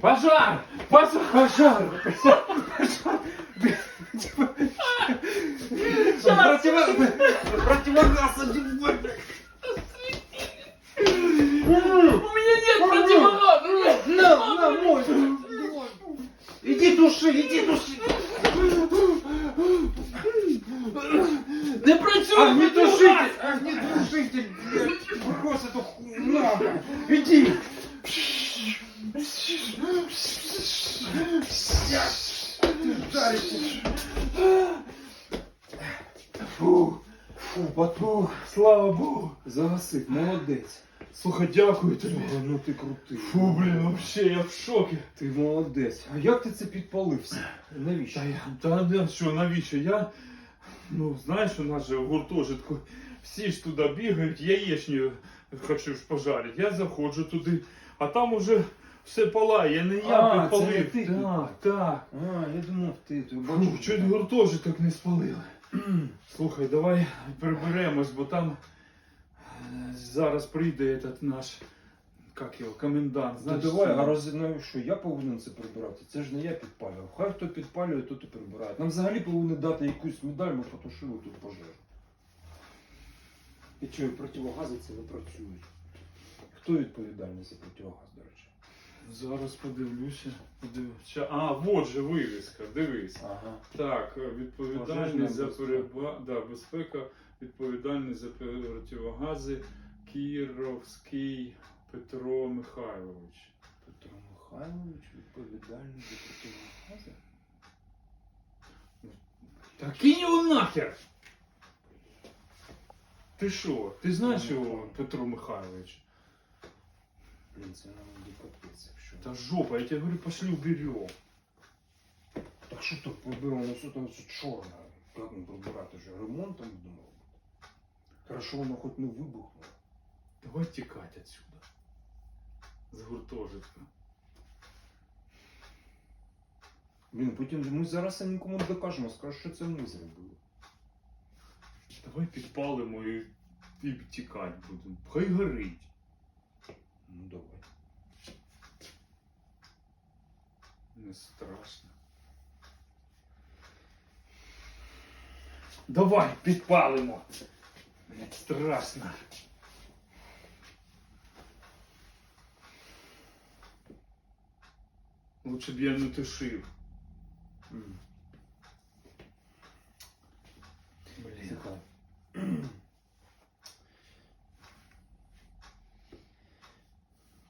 Пожар! Пожар! Пожар! Противо- Противогаз один У меня нет противогаза! На, на, мой! Иди души, иди души! Не працює Огнетушитель! Огнетушитель! Брось эту хуйню! Иди! Фу, фу, потух, слава Богу. Загасив, молодець. Слухай, дякую тобі. Слухай, ну ти крутий. Фу, блін, вообще, я в шокі. Ти молодець. А як ти це підпалився? Навіщо? Та, я, та да, що, навіщо? Я, ну, знаєш, у нас же в гуртожитку всі ж туди бігають, яєчню хочу ж пожарити. Я заходжу туди, а там уже все палає, не я А, підпалив. це не ти так, так. А, я думав, ти, ти Фу, бачиш. чуть гуртожиток не спалили. Слухай, давай приберемось, бо там е, зараз прийде этот наш, як його, комендант. Та знаєш, давай, а роз, ну, що я повинен це прибирати? Це ж не я підпалював. Хай хто підпалює, то і прибирає. Нам взагалі повинні дати якусь медаль, ми потушили тут пожежу. І чого противогази це не працюють? Хто відповідальний за противогаз, до речі? Зараз подивлюся. подивлюся. А, вот же вивіска, дивись. Ага. Так, відповідальність за переба... да, безпека, відповідальність за противогази Кіровський Петро Михайлович. Петро Михайлович відповідальний за противогази? Та кинь його нахер! Ти що? Ти знаєш його, Петро Михайлович? Блін, це нам буде капець, якщо. Та жопа, я тебе говорю, пошли уберем. Так що так приберемо, ну що там це чорне? Як ми прибирати вже? Ремонт там будемо? Хорошо, воно хоч не вибухнуло. Давай тікати отсюда. З гуртожитка. Блін, потім ми зараз нікому не докажемо, скажуть, що це ми зробили. Давай підпалимо і, і тікати будемо. Хай горить. Ну давай. Не страшно. Давай, підпалимо. Блять, страшно. Лучше б я не тушив.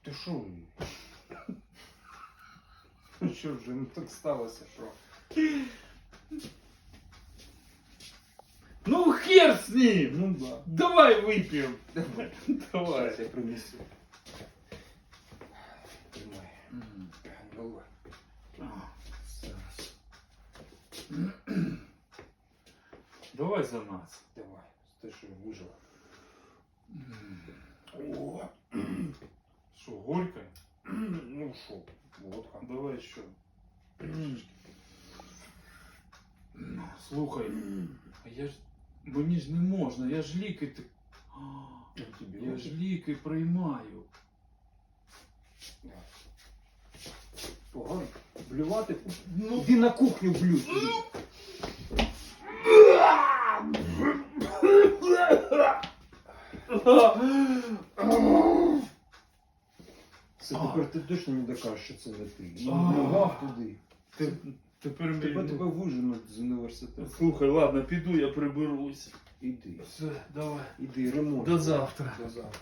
Ти що? Ну що вже, ну так сталося, що? Ну хер с ним! Ну да. Давай выпьем. Давай. Давай. Щас я принесу. Тримай. Давай. Зараз. Давай за нас. Давай. Ти що вижила? Що, горько? ну що, водка. Давай ще. Слухай, а я ж. Мені ж не можна, я ж ліки. ти- Я ж ліки приймаю. Погано. Блювати? Ну, Іди на кухню блюй. Це тепер ти точно не докажеш, що це не ти. А. Блював туди. ти, тепер мені. Тебе тебе виженуть з університету. Слухай, ладно, піду, я приберусь. Іди. Все, давай. Іди, ремонт. До завтра. До завтра.